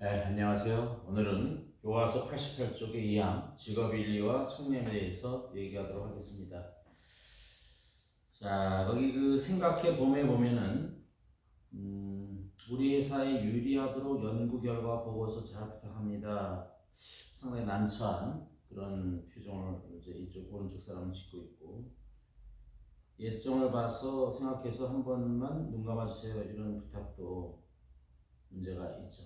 네, 안녕하세요. 오늘은 교과서 88쪽의 2항 직업윤리와 청렴에 대해서 얘기하도록 하겠습니다. 자, 거기 그 생각해 봄에 보면은 음, 우리 회사에 유리하도록 연구 결과 보고서 잘 부탁합니다. 상당히 난처한 그런 표정을 이제 이쪽 오른쪽 사람은 짓고 있고 예정을 봐서 생각해서 한 번만 눈 감아주세요 이런 부탁도 문제가 있죠.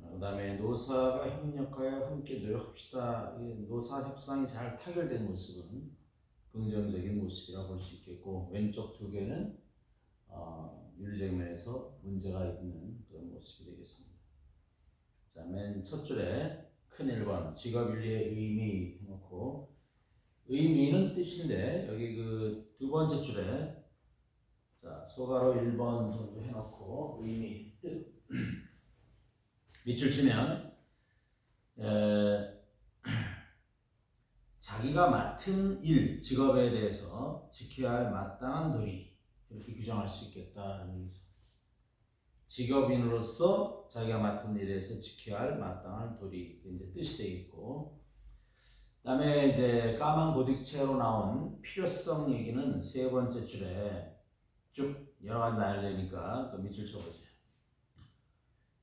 그 다음에 노사가 협력하여 함께 노력합시다. 이 노사 협상이 잘 타결된 모습은 긍정적인 모습이라 볼수 있겠고 왼쪽 두 개는 어, 윤리적 면에서 문제가 있는 그런 모습이 되겠습니다. 자, 맨 첫 줄에 큰 1번 직업윤리의 의미 해놓고 의미는 뜻인데 여기 그 두 번째 줄에 자 소가로 1번 정도 해놓고 의미 뜻 밑줄 치면 에, 자기가 맡은 일 직업에 대해서 지켜야 할 마땅한 도리 이렇게 규정할 수 있겠다는 얘기죠. 직업인으로서 자기가 맡은 일에서 지켜야 할 마땅한 도리 이제 뜻이 되겠고 그다음에 이제 까만 고딕체로 나온 필요성 얘기는 세 번째 줄에 쭉 여러 가지 나열되니까 그 밑줄 쳐보세요.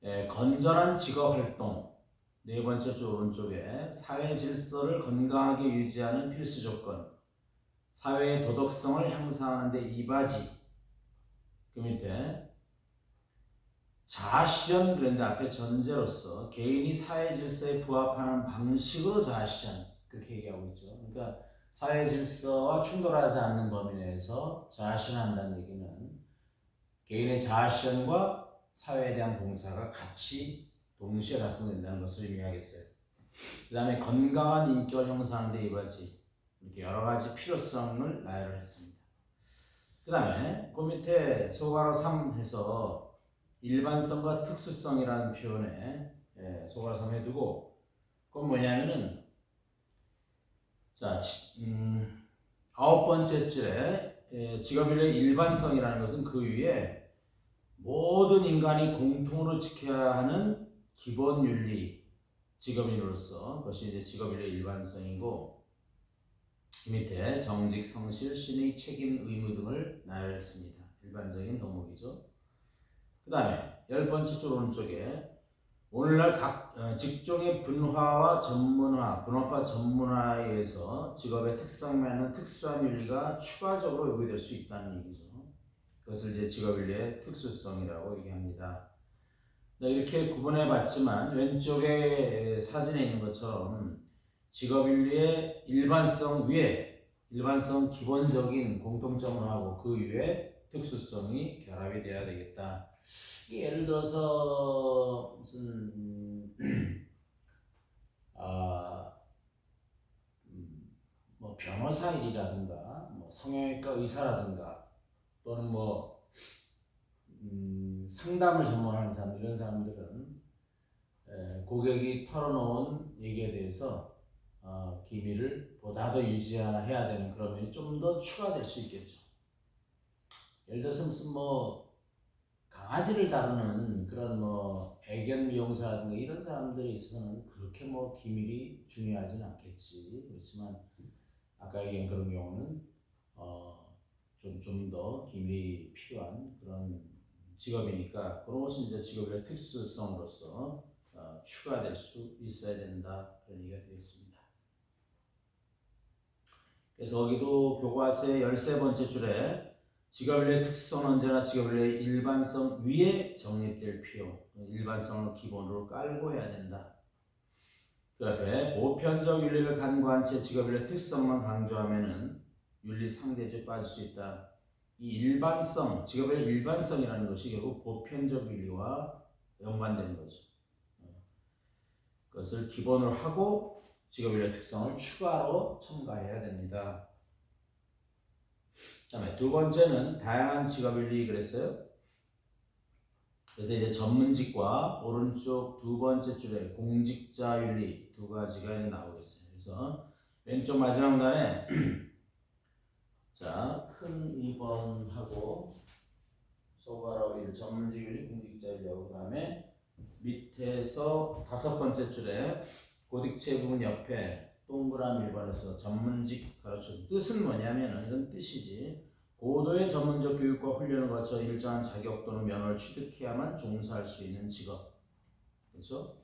예, 건전한 직업 활동. 네 번째 줄 오른쪽에 사회 질서를 건강하게 유지하는 필수 조건. 사회의 도덕성을 향상하는 데 이바지. 그 밑에 자아실현 그런데 앞에 전제로서 개인이 사회 질서에 부합하는 방식으로 자아실현 그렇게 얘기하고 있죠. 그러니까 사회 질서와 충돌하지 않는 범위 내에서 자아실현한다는 얘기는 개인의 자아실현과 사회에 대한 봉사가 같이 동시에 달성된다는 것을 의미하겠어요. 그 다음에 건강한 인격을 형성하는 데 이바지 이렇게 여러 가지 필요성을 나열을 했습니다. 그 다음에 그 밑에 소가로 3 해서 일반성과 특수성이라는 표현에 예, 소가로 3 해두고 그건 뭐냐면은 자 음, 아홉 번째 줄에 예, 직업인의 일반성이라는 것은 그 위에 모든 인간이 공통으로 지켜야 하는 기본 윤리 직업인으로서 그것이 이제 직업인의 일반성이고 그 밑에 정직, 성실, 신의, 책임, 의무 등을 나열했습니다. 일반적인 덕목이죠. 그 다음에 열 번째 줄 오른쪽에 오늘날 각 어, 직종의 분화와 전문화, 분업화 전문화에 의해서 직업의 특성에 맞는 특수한 윤리가 추가적으로 요구될 수 있다는 얘기죠. 그것을 이제 직업윤리의 특수성이라고 얘기합니다. 네, 이렇게 구분해 봤지만 왼쪽에 사진에 있는 것처럼 직업윤리의 일반성 위에 일반성 기본적인 공통점을 하고 그 위에 특수성이 결합이 돼야 되겠다. 예를 들어서 무슨 아, 음, 뭐 변호사 일이라든가 뭐 성형외과 의사라든가 또는 뭐 음, 상담을 전문하는 사람 이런 사람들은 에, 고객이 털어놓은 얘기에 대해서 어, 기밀을 보다 더 유지해야 되는 그런 면이 좀 더 추가될 수 있겠죠. 예를 들어서 무슨 뭐 강아지를 다루는 그런 뭐 애견 미용사라든가 이런 사람들에 있어서는 그렇게 뭐 기밀이 중요하진 않겠지. 그렇지만 아까 얘기한 그런 경우는 어, 좀좀 더 기밀이 필요한 그런 직업이니까 그런 것은 이제 직업의 특수성으로서 어, 추가될 수 있어야 된다 그런 얘기가 되겠습니다. 그래서 거기도 교과서의 13번째 줄에 직업의 특성은 언제나 직업의 일반성 위에 정립될 필요 일반성을 기본으로 깔고 해야 된다. 그 앞에 보편적 윤리를 간과한 채 직업의 특성만 강조하면은 윤리 상대주에 빠질 수 있다. 이 일반성, 직업의 일반성이라는 것이 결국 보편적 윤리와 연관되는 거죠. 그것을 기본으로 하고 직업의 특성을 추가로 첨가해야 됩니다. 다음에 두 번째는 다양한 직업윤리 그랬어요. 그래서 이제 전문직과 오른쪽 두 번째 줄에 공직자윤리 두 가지가 나오겠어요. 그래서 왼쪽 마지막 단에 자, 큰 2번하고 소가라고 일 전문직윤리 공직자율하고 그다음에 밑에서 다섯 번째 줄에 고딕체 부분 옆에 동그라미 1번에서 전문직 가르쳐 뜻은 뭐냐면은 이건 뜻이지 고도의 전문적 교육과 훈련을 거쳐 일정한 자격 또는 면허를 취득해야만 종사할 수 있는 직업 그렇죠?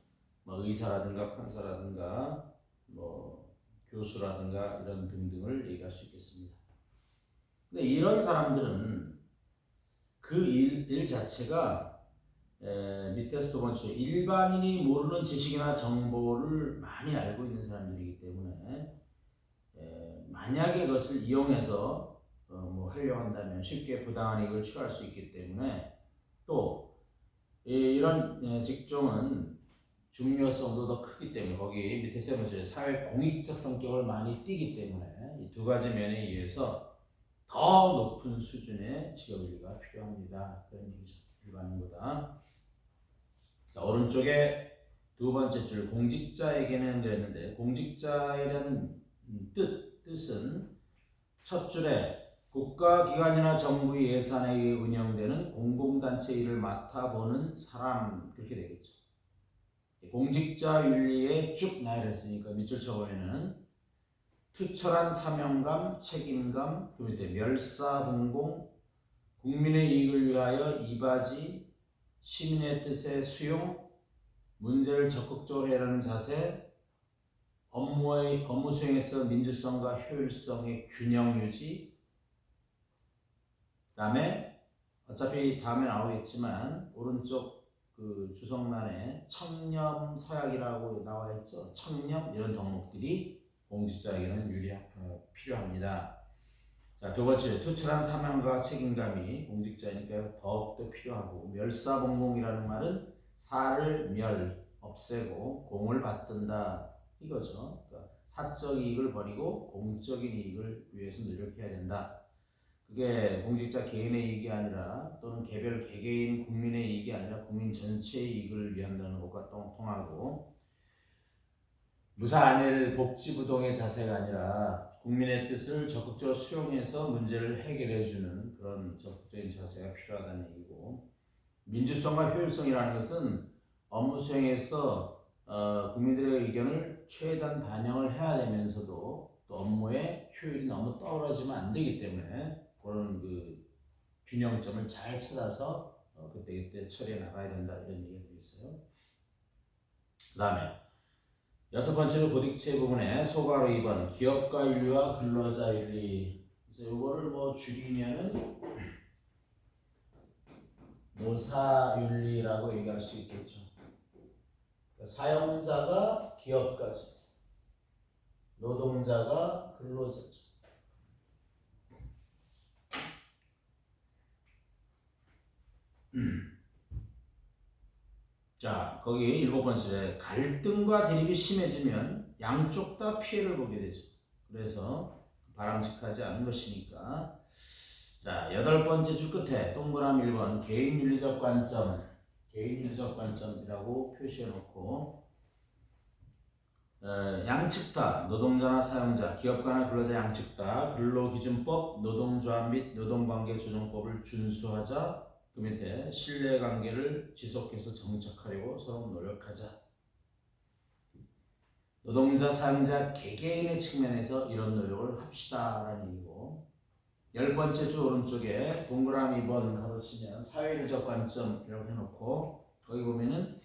뭐 의사라든가 판사라든가 뭐 교수라든가 이런 등등을 얘기할 수 있겠습니다. 근데 이런 사람들은 그 일 일 자체가 에, 밑에서 두 번째 일반인이 모르는 지식이나 정보를 많이 알고 있는 사람들이기 때문에 에, 만약에 그것을 이용해서 어, 뭐 하려고 한다면 쉽게 부당한 이익을 취할 수 있기 때문에 또 이, 이런 에, 직종은 중요성도 더 크기 때문에 거기 밑에 세 번째 사회 공익적 성격을 많이 띠기 때문에 이 두 가지 면에 의해서 더 높은 수준의 직업윤리가 필요합니다. 그런 얘기죠. 일반인보다. 자, 오른쪽에 두 번째 줄 공직자에게는 그랬는데 공직자에 대한 음, 뜻 뜻은 첫 줄에 국가기관이나 정부 예산에 의해 운영되는 공공단체 일을 맡아보는 사람 그렇게 되겠죠. 공직자 윤리에 쭉 나열했으니까 밑줄 쳐보면은 투철한 사명감, 책임감, 그 밑에 멸사동공, 국민의 이익을 위하여 이바지, 시민의 뜻의 수용, 문제를 적극적으로 해라는 자세, 업무의 업무 수행에서 민주성과 효율성의 균형 유지. 다음에 어차피 다음에 나오겠지만 오른쪽 그 주성란에 청렴 서약이라고 나와 있죠. 청렴 이런 덕목들이 공직자에게는 유리 어, 필요합니다. 자, 두 번째, 투철한 사명과 책임감이 공직자니까 더욱더 필요하고 멸사봉공이라는 말은 사를 멸, 없애고 공을 받든다 이거죠. 그러니까 사적 이익을 버리고 공적인 이익을 위해서 노력해야 된다. 그게 공직자 개인의 이익이 아니라 또는 개별 개개인 국민의 이익이 아니라 국민 전체의 이익을 위한다는 것과 또 통하고 무사 안일 복지부동의 자세가 아니라 국민의 뜻을 적극적으로 수용해서 문제를 해결해 주는 그런 적극적인 자세가 필요하다는 얘기고 민주성과 효율성이라는 것은 업무 수행에서 어, 국민들의 의견을 최대한 반영을 해야 되면서도 또 업무의 효율이 너무 떨어지면 안 되기 때문에 그런 그 균형점을 잘 찾아서 어, 그때 그때 처리해 나가야 된다 이런 얘기가 되겠어요. 그 다음에 여섯 번째로 고딕체 부분에 소가로 2번 기업가 윤리와 근로자 윤리 그래서 이거를 뭐 줄이면은 노사 윤리라고 얘기할 수 있겠죠. 그러니까 사용자가 기업가죠. 노동자가 근로자죠. 자, 거기 일곱 번째 갈등과 대립이 심해지면 양쪽 다 피해를 보게 되죠. 그래서 바람직하지 않은 것이니까. 자, 여덟 번째 줄 끝에 동그라미 1번 개인 윤리적 관점, 개인 윤리적 관점이라고 표시해 놓고 어, 양측 다 노동자나 사용자, 기업가나 근로자 양측 다 근로기준법, 노동조합 및 노동관계조정법을 준수하자 그 밑에 신뢰 관계를 지속해서 정착하려고 서로 노력하자. 노동자, 사용자 개개인의 측면에서 이런 노력을 합시다라는 얘기고 열 번째 주 오른쪽에 동그라미 2번 가로치면 사회적 관점이라고 해놓고 거기 보면은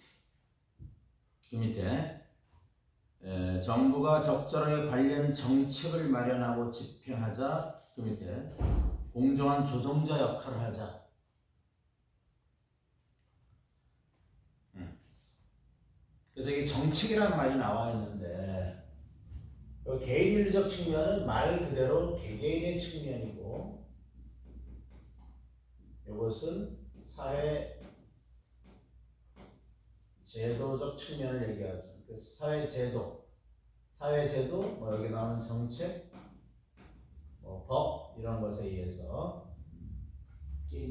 그 밑에 에, 정부가 적절하게 관련 정책을 마련하고 집행하자 그 밑에 공정한 조정자 역할을 하자 그래서 이게 정책이라는 말이 나와 있는데 개인 윤리적 측면은 말 그대로 개개인의 측면이고 이것은 사회 제도적 측면을 얘기하죠. 그래서 사회 제도, 사회 제도, 뭐 여기 나오는 정책, 뭐 법 이런 것에 의해서.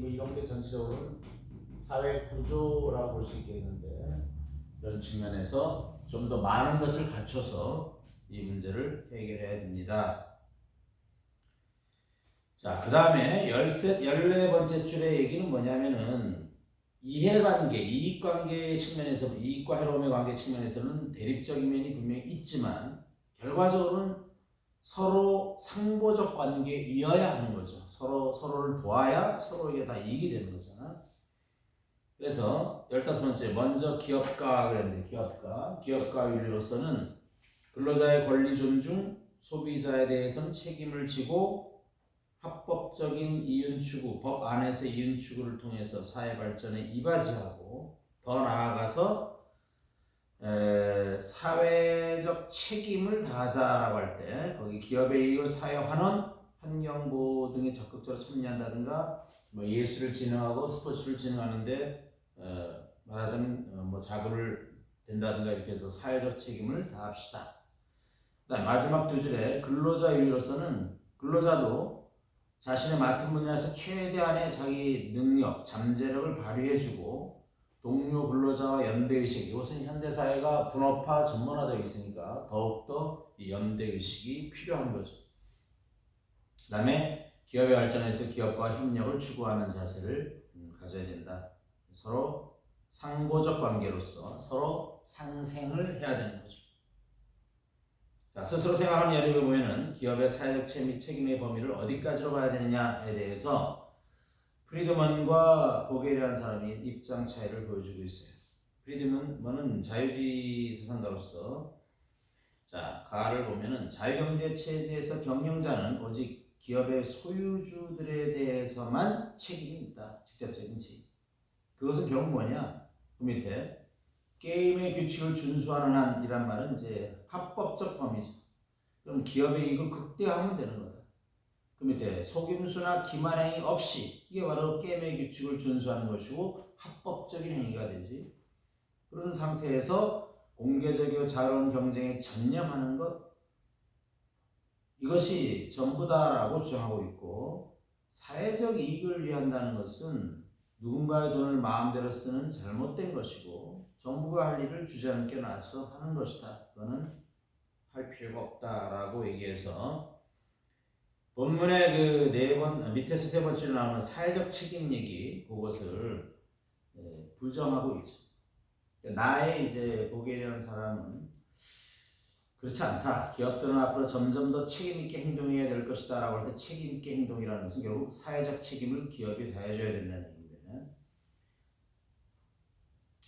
뭐 이런 게 전체적으로 사회 구조라고 볼 수 있겠는데 이런 측면에서 좀 더 많은 것을 갖춰서 이 문제를 해결해야 됩니다. 자, 그 다음에 열세, 열네 번째 줄의 얘기는 뭐냐면은 이해관계, 이익관계 측면에서, 이익과 해로움의 관계 측면에서는 대립적인 면이 분명히 있지만 결과적으로는 서로 상보적 관계이어야 하는 거죠. 서로, 서로를 도와야 서로에게 다 이익이 되는 거잖아. 그래서 열다섯 번째, 먼저 기업가 그랬는데, 기업가. 기업가 윤리로서는 근로자의 권리 존중, 소비자에 대해서는 책임을 지고 합법적인 이윤 추구, 법 안에서 이윤 추구를 통해서 사회 발전에 이바지하고 더 나아가서 에, 사회적 책임을 다하자라고 할 때 거기 기업의 이익을 사회 환원, 환경 보호 등에 적극적으로 참여한다든가 뭐 예술을 진흥하고 스포츠를 진흥하는데 어, 말하자면 어, 뭐 자금을 된다든가 이렇게 해서 사회적 책임을 다합시다. 마지막 두 줄에 근로자 윤리로서는 근로자도 자신의 맡은 분야에서 최대한의 자기 능력, 잠재력을 발휘해주고 동료 근로자와 연대의식 이것은 현대사회가 분업화 전문화되어 있으니까 더욱더 이 연대의식이 필요한 거죠. 그 다음에 기업의 발전에서 기업과 협력을 추구하는 자세를 음, 가져야 된다. 서로 상보적 관계로서 서로 상생을 해야 되는 거죠. 자, 스스로 생각하는 여력을 보면은 기업의 사회적 책임, 책임의 범위를 어디까지로 봐야 되느냐에 대해서 프리드먼과 보게리라는 사람이 입장 차이를 보여주고 있어요. 프리드먼은 자유주의 사상가로서 자, 가를 보면은 자유경제 체제에서 경영자는 오직 기업의 소유주들에 대해서만 책임이 있다. 직접적인 책임. 그것은 결국 뭐냐? 그 밑에 게임의 규칙을 준수하는 한이란 말은 이제 합법적 범위죠. 그럼 기업의 이익을 극대화하면 되는 거다. 그 밑에 속임수나 기만행위 없이 이게 바로 게임의 규칙을 준수하는 것이고 합법적인 행위가 되지. 그런 상태에서 공개적이고 자유로운 경쟁에 전념하는 것 이것이 전부다라고 주장하고 있고 사회적 이익을 위한다는 것은 누군가의 돈을 마음대로 쓰는 잘못된 것이고 정부가 할 일을 주저앉게 놔서 하는 것이다. 그거는 할 필요가 없다라고 얘기해서 본문의 그 네 번 밑에서 세 번째로 나오는 사회적 책임 얘기 그것을 예, 부정하고 있죠. 나의 이제 보게리라는 사람은 그렇지 않다. 기업들은 앞으로 점점 더 책임 있게 행동해야 될 것이다 라고 할 때 책임 있게 행동이라는 것은 결국 사회적 책임을 기업이 다해줘야 된다는 얘기인데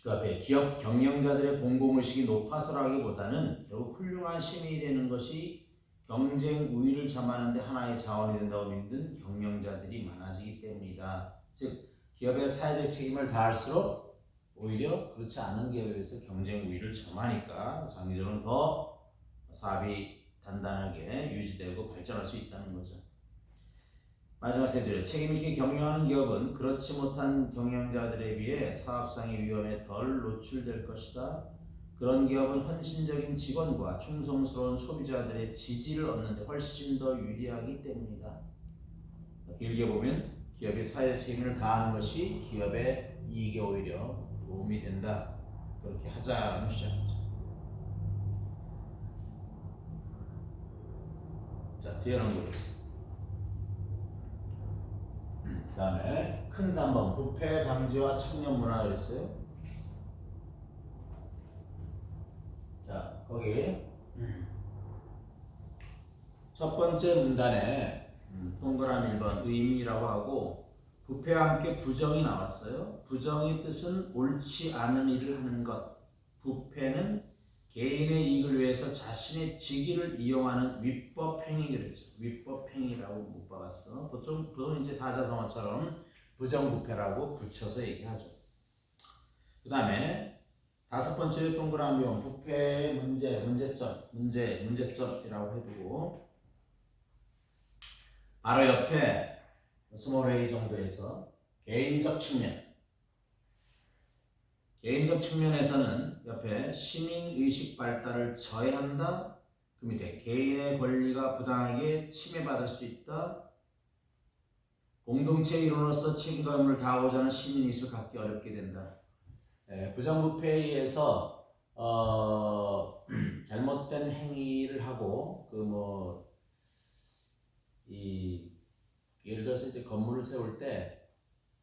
그 앞에 기업 경영자들의 공공의식이 높아서라기보다는 결국 훌륭한 시민이 되는 것이 경쟁 우위를 점하는데 하나의 자원이 된다고 믿는 경영자들이 많아지기 때문이다. 즉 기업의 사회적 책임을 다할수록 오히려 그렇지 않은 기업에 비해서 경쟁 우위를 점하니까 장기적으로는 더 사업이 단단하게 유지되고 발전할 수 있다는 거죠. 마지막 세 줄에 책임있게 경영하는 기업은 그렇지 못한 경영자들에 비해 사업상의 위험에 덜 노출될 것이다. 그런 기업은 헌신적인 직원과 충성스러운 소비자들의 지지를 얻는데 훨씬 더 유리하기 때문이다. 길게 보면 기업이 사회 책임을 다하는 것이 기업의 이익에 오히려 도움이 된다. 그렇게 하자는 주장이죠. 자, 뒤에 넘겨보겠습니다. 그 다음에 큰 3번 부패 방지와 청년 문화 그랬어요. 자, 거기 첫 번째 문단에 음, 동그라미 1번 의미라고 하고 부패와 함께 부정이 나왔어요. 부정의 뜻은 옳지 않은 일을 하는 것. 부패는 개인의 이익을 위해서 자신의 직위를 이용하는 위법 행위 그랬죠. 위법 행위라고 못 박았어. 보통 보통 이제 사자성어처럼 부정부패라고 붙여서 얘기하죠. 그 다음에 다섯 번째 동그라미 원 부패의 문제, 문제점, 문제, 문제점이라고 해두고 바로 옆에 스몰 A 정도에서 개인적 측면 개인적 측면에서는 옆에 시민의식 발달을 저해한다. 그 밑에 개인의 권리가 부당하게 침해받을 수 있다. 공동체 일원으로서 책임감을 다하고자 하는 시민의식을 갖기 어렵게 된다. 예, 부정부패에 의해서 어, 잘못된 행위를 하고 그 뭐 이 예를 들어서 이제 건물을 세울 때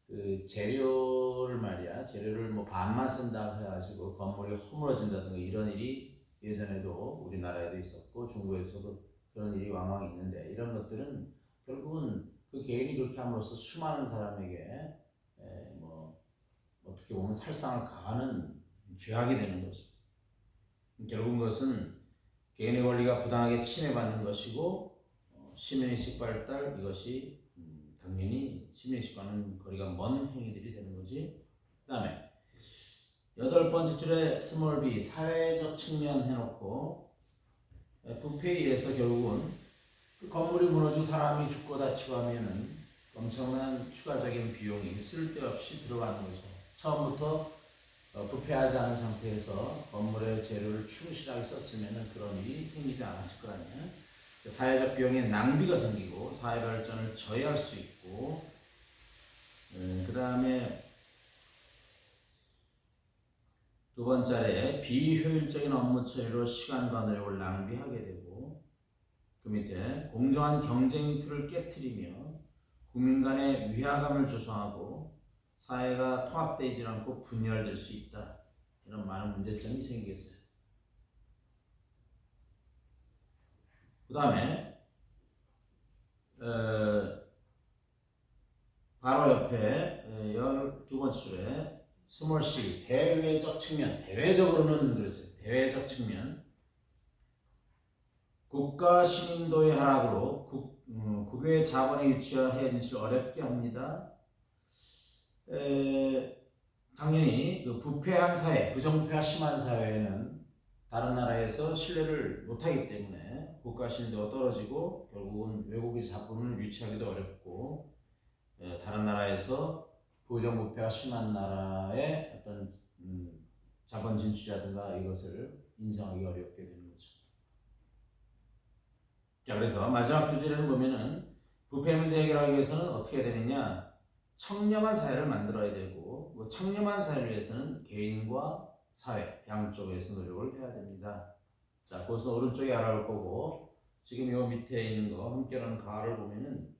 그 재료를 말이야 재료를 뭐 반만 쓴다 해가지고 건물이 허물어진다든가 이런 일이 예전에도 우리나라에도 있었고 중국에서도 그런 일이 왕왕 있는데 이런 것들은 결국은 그 개인이 그렇게 함으로써 수많은 사람에게 에, 뭐 어떻게 보면 살상을 가하는 죄악이 되는 거죠. 결국은 그것은 개인의 권리가 부당하게 침해받는 것이고 어, 시민의식 발달 이것이 음, 당연히 시민의식과는 거리가 먼 행위들이 되는 거지. 그 다음에 여덟 번째 줄에 스몰 b 사회적 측면 해놓고 의해서 결국은 그 건물이 무너지고 사람이 죽고 다치고 하면은 엄청난 추가적인 비용이 쓸데없이 들어가는 거죠. 처음부터 어, 부패하지 않은 상태에서 건물의 재료를 충실하게 썼으면 그런 일이 생기지 않았을 거 아니에요. 사회적 비용에 낭비가 생기고 사회 발전을 저해할 수 있고 그 다음에 두 번째에 비효율적인 업무 처리로 시간과 노력을 낭비하게 되고 그 밑에 공정한 경쟁 틀을 깨뜨리며 국민 간의 위화감을 조성하고 사회가 통합되지 않고 분열될 수 있다. 이런 많은 문제점이 생기겠어요. 다음에 어, 바로 옆에 열두 번째 줄에 스몰 c 대외적 측면 대외적으로는 그랬어요. 대외적 측면 국가 시민도의 하락으로 국, 음, 국외 자본의 유치와 해진을 어렵게 합니다. 에, 당연히 그 부패한 사회, 부정부패가 심한 사회에는 다른 나라에서 신뢰를 못하기 때문에 국가 신뢰도가 떨어지고 결국은 외국의 자본을 유치하기도 어렵고 에, 다른 나라에서 부정부패가 심한 나라의 어떤 음, 자본 진출이라든가 이것을 인정하기 어렵게 되는 거죠. 자 그래서 마지막 두 줄에는 보면은 부패 문제 해결하기 위해서는 어떻게 되느냐 청렴한 사회를 만들어야 되고 뭐 청렴한 사회를 위해서는 개인과 사회 양쪽에서 노력을 해야 됩니다. 자, 그것은 오른쪽에 알아볼 거고 지금 요 밑에 있는 거 함께하는 가를 보면은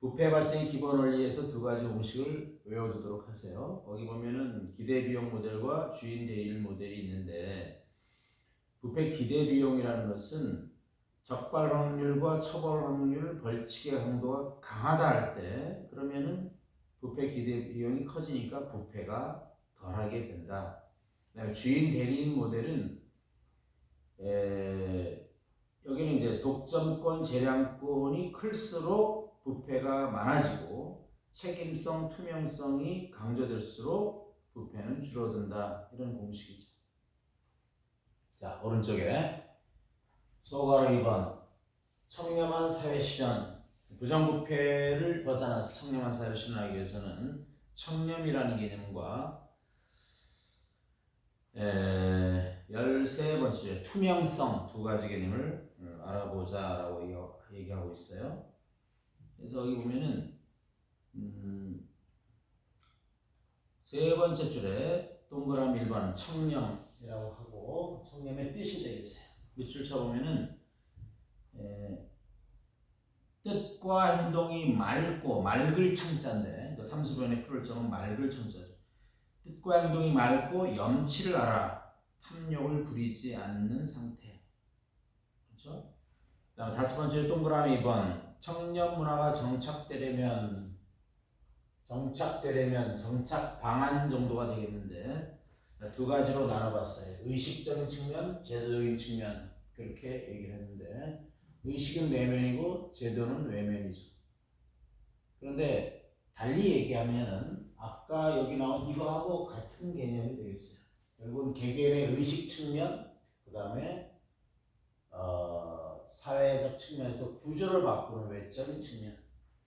부패 발생의 기본 원리에서 두 가지 공식을 외워두도록 하세요. 거기 보면은 기대 비용 모델과 주인 대일 모델이 있는데 부패 기대 비용이라는 것은 적발 확률과 처벌 확률, 벌칙의 강도가 강하다 할 때 그러면은 부패 기대 비용이 커지니까 부패가 덜하게 된다. 주인 대리인 모델은 에, 여기는 이제 독점권, 재량권이 클수록 부패가 많아지고 책임성, 투명성이 강조될수록 부패는 줄어든다. 이런 공식이죠. 자, 오른쪽에 소가로 2번 청렴한 사회 실현 부정부패를 벗어나서 청렴한 사회를 실현하기 위해서는 청렴이라는 개념과 에, 13번째 투명성 두 가지 개념을 어, 알아보자 라고 얘기하고 있어요. 그래서 여기 보면은 음, 세 번째 줄에 동그라미 1번 청렴이라고 하고 청렴의 뜻이 되겠어요. 밑줄 쳐보면은 에, 뜻과 행동이 맑고 맑을 청자인데 그 삼수변의 풀을 적은 맑을 청자죠. 뜻과 행동이 맑고 염치를 알아 탐욕을 부리지 않는 상태. 그렇죠? 다음 다섯 번째 동그라미 2번 청년 문화가 정착되려면 정착되려면 정착 방안 정도가 되겠는데 두 가지로 나눠봤어요. 의식적인 측면, 제도적인 측면 그렇게 얘기를 했는데 의식은 내면이고 제도는 외면이죠. 그런데 달리 얘기하면은 아까 여기 나온 이거하고 같은 개념이 되겠어요. 결국은 개개인의 의식 측면, 그 다음에 어, 사회적 측면에서 구조를 바꾸는 외적인 측면,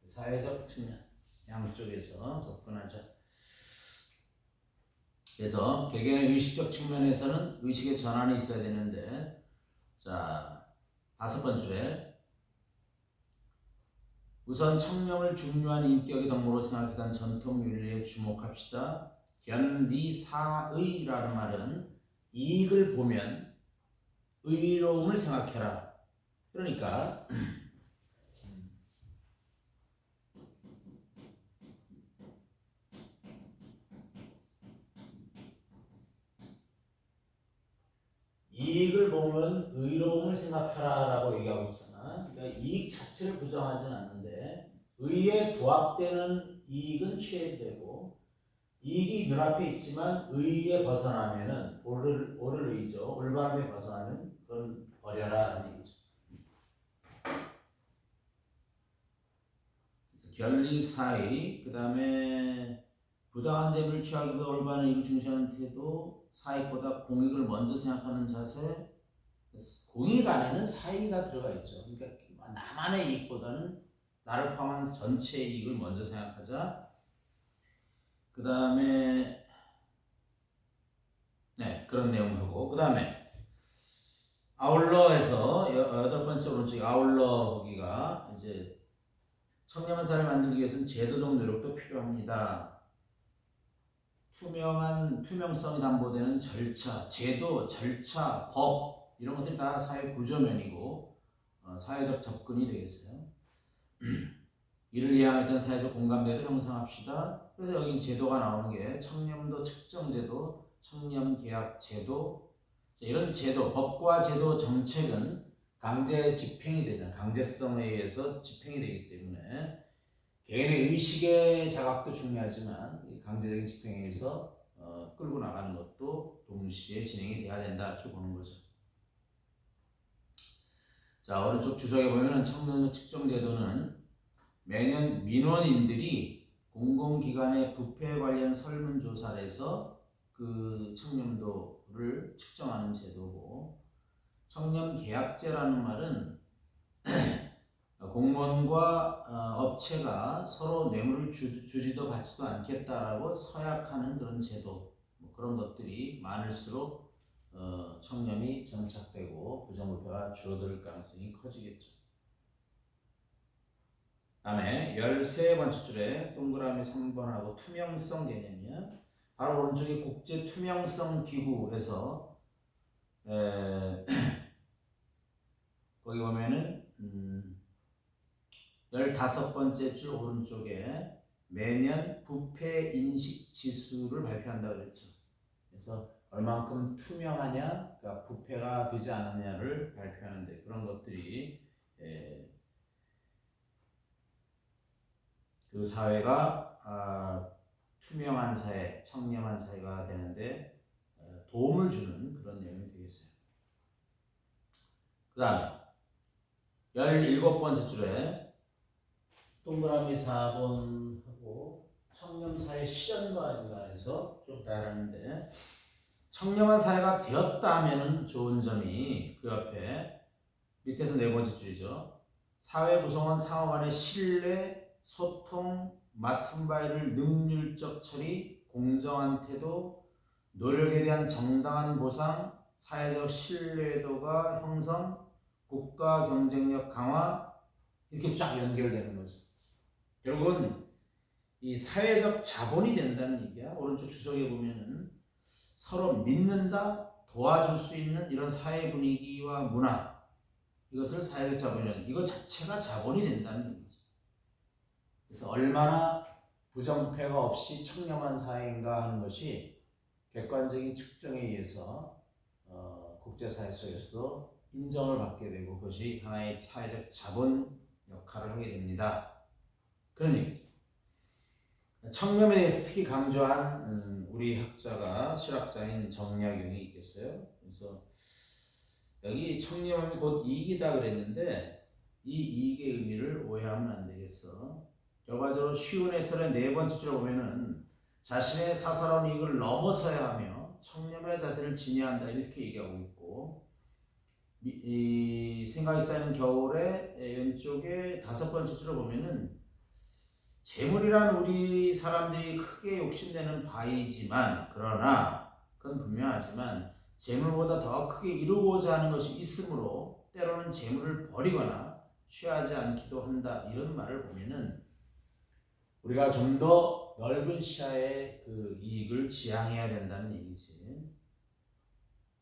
사회적 측면 양쪽에서 접근하자. 그래서 개개인의 의식적 측면에서는 의식의 전환이 있어야 되는데, 자 다섯 번째 우선 청렴을 중요한 인격의 덕목으로 생각했던 전통 윤리에 주목합시다. 견리사의라는 말은 이익을 보면 의로움을 생각해라. 그러니까 이익을 보면 의로움을 생각하라라고 얘기하고 있잖아. 그러니까 이익 자체를 부정하지는 않는데 의에 부합되는 이익은 취해되고 이익이 눈앞에 있지만 의에 벗어나면은 옳을 옳을 의죠. 올바름에 벗어나면 그건 버려라라는 얘기죠. 그래서 결리 사이 그다음에 부당한 재물을 취하기보다 올바른 이익을 중시하는 태도, 사익보다 공익을 먼저 생각하는 자세, 공익 안에는 사익이 들어가 있죠. 그러니까 나만의 이익보다는 나를 포함한 전체의 이익을 먼저 생각하자. 그 다음에 네 그런 내용하고 그 다음에 아울러에서 여- 여덟 번째 오른쪽 아울러 거기가 이제 청렴한 사회를 만들기 위해서는 제도적 노력도 필요합니다. 투명한 투명성이 담보되는 절차, 제도, 절차, 법 이런 것들이 다 사회 구조면이고 어, 사회적 접근이 되겠어요. 이를 이해하던 사회적 공감대도 형성합시다. 그래서 여기 제도가 나오는 게 청렴도 측정제도, 청렴계약제도 자, 이런 제도, 법과 제도 정책은 강제 집행이 되잖아요. 강제성에 의해서 집행이 되기 때문에 개인의 의식의 자각도 중요하지만 이 강제적인 집행에 의해서 어, 끌고 나가는 것도 동시에 진행이 돼야 된다 이렇게 보는 거죠. 자 오른쪽 주석에 보면은 청년 측정제도는 매년 민원인들이 공공기관의 부패 관련 설문조사를 해서 그 청렴도를 측정하는 제도고 청렴계약제라는 말은 공무원과 어, 업체가 서로 뇌물을 주, 주지도 받지도 않겠다라고 서약하는 그런 제도 뭐 그런 것들이 많을수록 어, 청렴이 정착되고 부정부패가 줄어들 가능성이 커지겠죠. 다음에 13번째 줄에 동그라미 3번하고 투명성 개념이야. 바로 오른쪽에 국제 투명성 기구에서 에, 거기 보면은 음, 15번째 줄 오른쪽에 매년 부패 인식 지수를 발표한다고 그랬죠. 그래서 얼만큼 투명하냐, 그러니까 부패가 되지 않았냐를 발표하는데 그런 것들이 에, 그 사회가 아, 투명한 사회, 청렴한 사회가 되는데 어, 도움을 주는 그런 내용이 되겠어요. 그 다음에 17번째 줄에 동그라미 4번하고 청렴사회 실현과 연관해서 좀 다루는데 청렴한 사회가 되었다 하면은 좋은 점이 그 옆에 밑에서 네 번째 줄이죠. 사회 구성원 상호 간의 신뢰, 소통, 맡은 바를 능률적 처리, 공정한 태도, 노력에 대한 정당한 보상, 사회적 신뢰도가 형성, 국가 경쟁력 강화 이렇게 쫙 연결되는 거죠. 결국은 이 사회적 자본이 된다는 얘기야. 오른쪽 주석에 보면은 서로 믿는다, 도와줄 수 있는 이런 사회 분위기와 문화 이것을 사회적 자본이라는 이거 자체가 자본이 된다는 얘기죠. 그래서 얼마나 부정부패가 없이 청렴한 사회인가 하는 것이 객관적인 측정에 의해서 어, 국제사회 속에서도 인정을 받게 되고 그것이 하나의 사회적 자본 역할을 하게 됩니다. 그런 얘기죠. 청렴에 대해서 특히 강조한 음, 우리 학자가 실학자인 정약용이 있겠어요. 그래서 여기 청렴이 곧 이익이다 그랬는데 이 이익의 의미를 오해하면 안 되겠어. 결과적으로 쉬운 해설의 네 번째 줄에 보면은 자신의 사사로운 이익을 넘어서야 하며 청렴의 자세를 지녀야 한다 이렇게 얘기하고 있고 이, 이 생각이 쌓이는 겨울에 왼쪽에 다섯 번째 줄에 보면은 재물이란 우리 사람들이 크게 욕심내는 바이지만 그러나 그건 분명하지만 재물보다 더 크게 이루고자 하는 것이 있으므로 때로는 재물을 버리거나 취하지 않기도 한다 이런 말을 보면은 우리가 좀 더 넓은 시야의 그 이익을 지향해야 된다는 얘기지.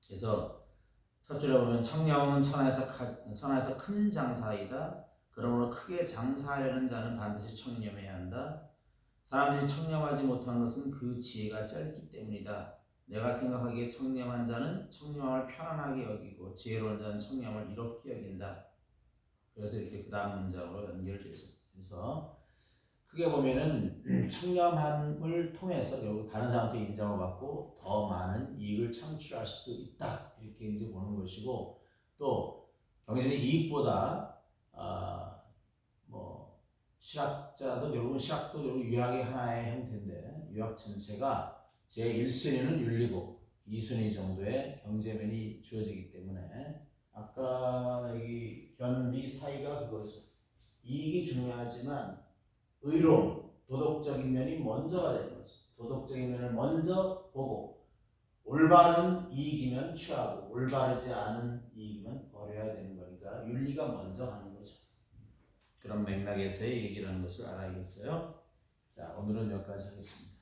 그래서 첫 줄에 보면 청량은 천하에서 가- 천하에서 큰 장사이다. 그러므로 크게 장사하려는 자는 반드시 청렴해야 한다. 사람들이 청렴하지 못한 것은 그 지혜가 짧기 때문이다. 내가 생각하기에 청렴한 자는 청렴함을 편안하게 여기고 지혜로운 자는 청렴함을 이롭게 여긴다. 그래서 이렇게 그 다음 문장으로. 그래서 크게 보면은 청렴함을 통해서 결국 다른 사람한테 인정을 받고 더 많은 이익을 창출할 수도 있다. 이렇게 이제 보는 것이고 또 경제적 이익보다 아, 뭐 실학자도 결국은 실학도 결국 유학의 하나의 형태인데 유학 전체가 제 1순위는 윤리고 2순위 정도의 경제면이 주어지기 때문에 아까 이 변미 사이가 그것을 이익이 중요하지만 의로움, 도덕적인 면이 먼저가 되는 거죠. 도덕적인 면을 먼저 보고 올바른 이익이면 취하고 올바르지 않은 이익이면 버려야 되는 거니까 윤리가 먼저 가는 거죠. 그런 맥락에서의 얘기라는 것을 알아야겠어요. 자, 오늘은 여기까지 하겠습니다.